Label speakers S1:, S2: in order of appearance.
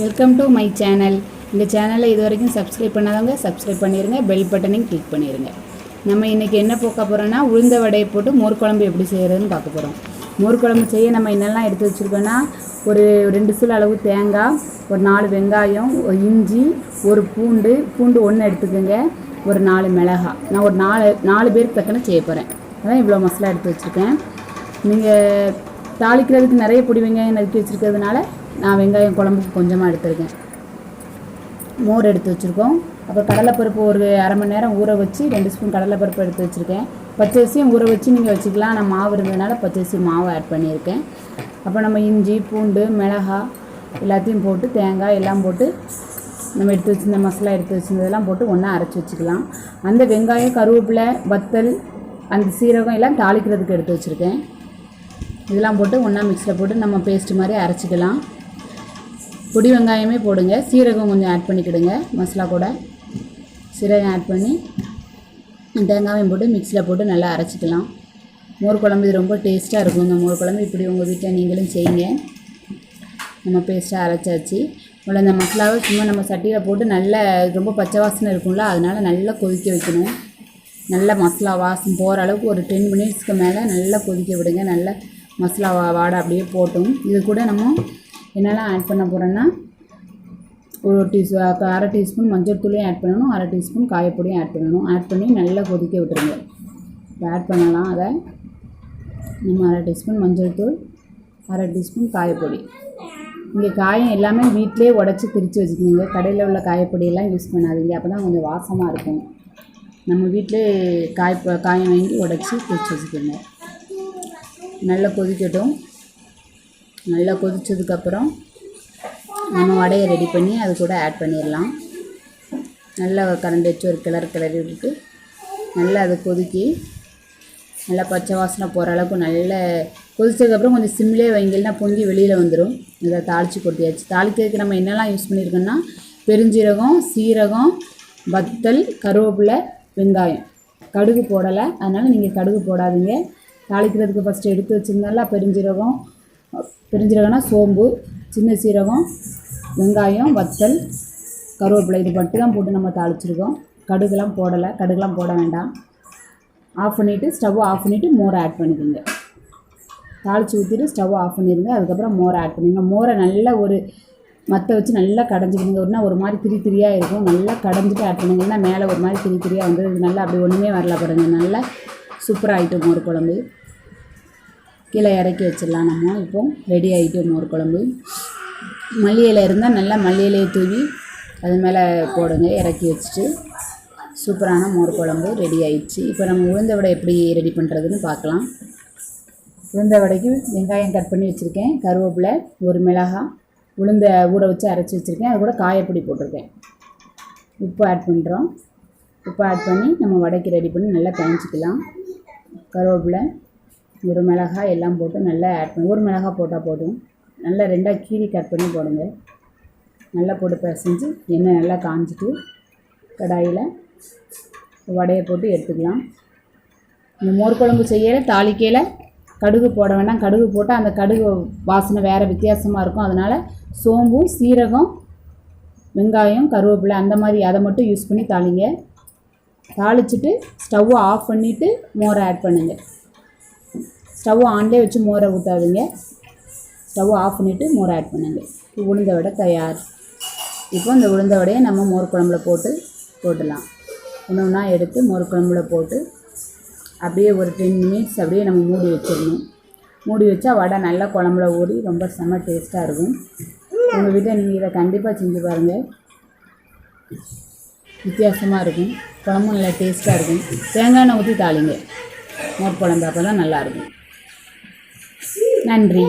S1: Welcome to my channel இந்த சேனலை இது வரைக்கும் சப்ஸ்கிரைப் பண்ணாதவங்க சப்ஸ்கிரைப் பண்ணிடுங்க பெல் பட்டனையும் கிளிக் பண்ணிடுங்க நம்ம இன்றைக்கி என்ன போக்க போகிறோன்னா உளுந்த வடையை போட்டு மோர் குழம்பு எப்படி செய்கிறதுன்னு பார்க்க போகிறோம் மோர் குழம்பு செய்ய நம்ம என்னெல்லாம் எடுத்து வச்சுருக்கோன்னா ஒரு ரெண்டு சில அளவு தேங்காய் ஒரு நாலு வெங்காயம் ஒரு இஞ்சி ஒரு பூண்டு பூண்டு ஒன்று எடுத்துக்கோங்க ஒரு நாலு மிளகாய். நான் ஒரு நாலு நாலு பேருக்கு தக்கன செய்ய போகிறேன் அதான் இவ்வளோ மசாலா எடுத்து வச்சுருக்கேன். நீங்கள் தாளிக்கிறதுக்கு நிறைய பொடி வெங்காயம் நறுக்கி வச்சுருக்கிறதுனால நான் வெங்காயம் குழம்புக்கு கொஞ்சமாக எடுத்துருக்கேன். மோர் எடுத்து வச்சுருக்கோம். அப்புறம் கடலைப்பருப்பு ஒரு அரை மணி நேரம் ஊற வச்சு ரெண்டு ஸ்பூன் கடலைப்பருப்பு எடுத்து வச்சுருக்கேன். பச்சரிசியும் ஊற வச்சு நீங்கள் வச்சுக்கலாம். நான் மாவு இருந்ததுனால பச்சரிசி மாவு ஆட் பண்ணியிருக்கேன். அப்போ நம்ம இஞ்சி பூண்டு மிளகாய் எல்லாத்தையும் போட்டு தேங்காய் எல்லாம் போட்டு நம்ம எடுத்து வச்சிருந்த மசாலா எடுத்து வச்சிருந்ததெல்லாம் போட்டு ஒன்றா அரைச்சி வச்சுக்கலாம். அந்த வெங்காயம் கருவேப்பிலை வத்தல் அந்த சீரகம் எல்லாம் தாளிக்கிறதுக்கு எடுத்து வச்சுருக்கேன். இதெல்லாம் போட்டு ஒன்றா மிக்ஸில் போட்டு நம்ம பேஸ்ட் மாதிரி அரைச்சிக்கலாம். பொடி வெங்காயமே போடுங்க. சீரகம் கொஞ்சம் ஆட் பண்ணிக்கிடுங்க. மசாலா கூட. சீரகம் ஆட் பண்ணி தேங்காயும் போட்டு மிக்சியில் போட்டு நல்லா அரைச்சிக்கலாம். மோர் குழம்பு இது ரொம்ப டேஸ்ட்டாக இருக்கும். இந்த மோர் குழம்பு இப்படி உங்கள் வீட்டில் நீங்களும் செய்யுங்க. நம்ம பேஸ்ட்டாக அரைச்சாச்சு. உள்ள இந்த மசாலாவை சும்மா நம்ம சட்டியில் போட்டு நல்ல ரொம்ப பச்சை வாசனை இருக்கும்ல அதனால் நல்லா கொதிக்க வைக்கணும். நல்ல மசாலா வாசம் போகிற அளவுக்கு ஒரு டென் மினிட்ஸ்க்கு மேலே நல்லா கொதிக்க விடுங்க. நல்ல மசாலா வா வாடை அப்படியே போட்டும். இது கூட நம்ம என்னெல்லாம் ஆட் பண்ண போகிறோன்னா ஒரு டீஸ் அரை டீஸ்பூன் மஞ்சள் தூளையும் ஆட் பண்ணணும் அரை டீஸ்பூன் காயப்பொடியும் ஆட் பண்ணணும். ஆட் பண்ணி நல்லா கொதிக்க விட்டுருங்க. ஆட் பண்ணலாம் அதை. நம்ம அரை டீஸ்பூன் மஞ்சள் தூள் அரை டீஸ்பூன் காயப்பொடி. இங்கே காயம் எல்லாமே வீட்டிலே உடச்சி பிரித்து வச்சுக்கோங்க. கடையில் உள்ள காயப்பொடியெல்லாம் யூஸ் பண்ணாதீங்க. அப்போ தான் கொஞ்சம் வாசமாக இருக்கும். நம்ம வீட்டிலே காய் காயம் வாங்கி உடச்சி பிரித்து வச்சுக்கோங்க. நல்லா கொதிக்கட்டும். நல்லா கொதித்ததுக்கப்புறம் நம்ம வடையை ரெடி பண்ணி அது கூட ஆட் பண்ணிடலாம். நல்லா கரண்டு வச்சு ஒரு கிளறு கிளறி விட்டு நல்லா அதை கொதிக்கி நல்லா பச்சை வாசனை போகிற அளவுக்கு நல்ல கொதிச்சதுக்கப்புறம் கொஞ்சம் சிம்லேயே வைங்கன்னா பொங்கி வெளியில் வந்துடும் இதை தாளித்து கொட்டியாச்சு. தாளிக்கிறதுக்கு நம்ம என்னெல்லாம் யூஸ் பண்ணியிருக்கோன்னா பெருஞ்சீரகம் சீரகம் வத்தல் கருவேப்பிலை வெங்காயம். கடுகு போடலை. அதனால் நீங்கள் கடுகு போடாதீங்க. தாளிக்கிறதுக்கு ஃபஸ்ட்டு எடுத்து வச்சுருந்தால பெருஞ்சீரகம் பெருஞ்சீரகம்னா சோம்பு சின்ன சீரகம் வெங்காயம் வத்தல் கருவேப்பிலை இது மட்டும் தான் போட்டு நம்ம தாளிச்சிருக்கோம். கடுகுலாம் போடலை. கடுகுலாம் போட வேண்டாம். ஆஃப் பண்ணிவிட்டு ஸ்டவ் ஆஃப் பண்ணிவிட்டு மோரை ஆட் பண்ணிக்கோங்க. தாளித்து ஊற்றிட்டு ஸ்டவ் ஆஃப் பண்ணிடுங்க அதுக்கப்புறம் மோரை ஆட் பண்ணிடுங்க மோரை நல்லா ஒரு மற்ற வச்சு நல்லா கடைஞ்சிக்கணுங்க. ஒன்றா ஒரு மாதிரி திரி திரியாக இருக்கும். நல்லா கடைஞ்சிட்டு ஆட் பண்ணுங்கன்னா மேலே ஒரு மாதிரி திரி திரியாக வந்து நல்லா அப்படி ஒன்றுமே வரல பாருங்க. நல்லா சூப்பராக ஆகிட்டு மோர் குழம்பு. கீழே இறக்கி வச்சிடலாம் நம்ம. இப்போ ரெடி ஆகிட்டு மோர் குழம்பு. மல்லி இலை இருந்தால் நல்லா மல்லி இலையை தூவி அது மேலே போடுங்க. இறக்கி வச்சுட்டு சூப்பரான மோர் குழம்பு ரெடி ஆயிடுச்சு. இப்போ நம்ம உளுந்த வடை எப்படி ரெடி பண்ணுறதுன்னு பார்க்கலாம். உளுந்த வடைக்கு வெங்காயம் கட் பண்ணி வச்சுருக்கேன். கருவேப்பிலை ஒரு மிளகாய் உளுந்த ஊற வச்சு அரைச்சி வச்சுருக்கேன். அது கூட காயப்பொடி போட்டிருக்கேன். உப்பு ஆட் பண்ணுறோம் உப்பு ஆட் பண்ணி நம்ம வடைக்கு ரெடி பண்ணி நல்லா பயஞ்சிக்கலாம் கருவேப்பிலை ஒரு மிளகாய் எல்லாம் போட்டு நல்லா ஆட் பண்ணி. ஒரு மிளகாய் போட்டால் போதும். நல்லா ரெண்டாக கீரி கட் பண்ணி போடுங்க. நல்லா போட்டு பிசைஞ்சு எண்ணெய் நல்லா காஞ்சிட்டு கடாயில் வடையை போட்டு எடுத்துக்கலாம். இந்த மோர் குழம்பு செய்யல தாளிக்கையில் கடுகு போட வேண்டாம். கடுகு போட்டால் அந்த கடுகு வாசனை வேறு வித்தியாசமாக இருக்கும். அதனால் சோம்பும் சீரகம் வெங்காயம் கருவேப்பிலை அந்த மாதிரி அதை மட்டும் யூஸ் பண்ணி தாளிங்க. தாளிச்சிட்டு ஸ்டவ்வை ஆஃப் பண்ணிவிட்டு மோரை ஆட் பண்ணுங்கள் ஸ்டவ் ஆன்லேயே வச்சு மோரை ஊற்றாதீங்க ஸ்டவ் ஆஃப் பண்ணிவிட்டு மோரை ஆட் பண்ணுங்கள் உளுந்த வடை தயார். இப்போ இந்த உளுந்த வடையை நம்ம மோர் குழம்புல போட்டு போட்டுடலாம். ஒன்று ஒன்றா எடுத்து மோர் குழம்புல போட்டு அப்படியே ஒரு டென் மினிட்ஸ் அப்படியே நம்ம மூடி வச்சிடணும். மூடி வச்சா வடை நல்லா குழம்புல ஊறி ரொம்ப செம்ம டேஸ்ட்டாக இருக்கும். உங்கள் வீட்டில் நீங்கள் இதை கண்டிப்பாக செஞ்சு பாருங்கள் வித்தியாசமாக இருக்கும். குழம்பும் நல்லா டேஸ்ட்டாக இருக்கும். தேங்காய் எண்ணெய் ஊற்றி தாளிங்க. மோர் குழம்பு அப்போ தான் நல்லாயிருக்கும் நன்றி.